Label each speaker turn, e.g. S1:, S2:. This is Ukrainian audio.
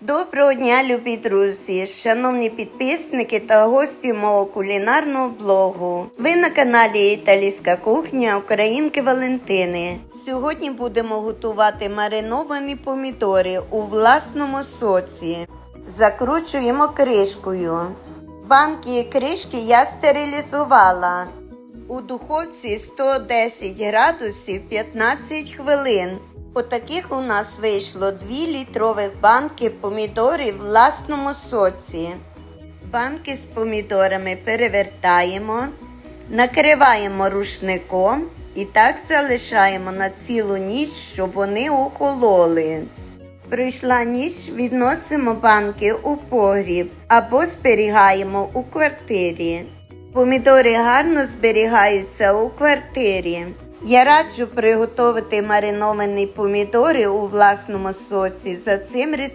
S1: Доброго дня, любі друзі, шановні підписники та гості мого кулінарного блогу. Ви на каналі Італійська кухня Українки Валентини. Сьогодні будемо готувати мариновані помідори у власному соці. Закручуємо кришкою. Банки і кришки я стерилізувала. У духовці 110 градусів 15 хвилин. Отаких у нас вийшло 2 літрових банки помідорів в власному соці. Банки з помідорами перевертаємо, накриваємо рушником і так залишаємо на цілу ніч, щоб вони охололи. Прийшла ніч, відносимо банки у погріб або зберігаємо у квартирі. Помідори гарно зберігаються у квартирі. Я раджу приготувати мариновані помідори у власному соці за цим рецептом.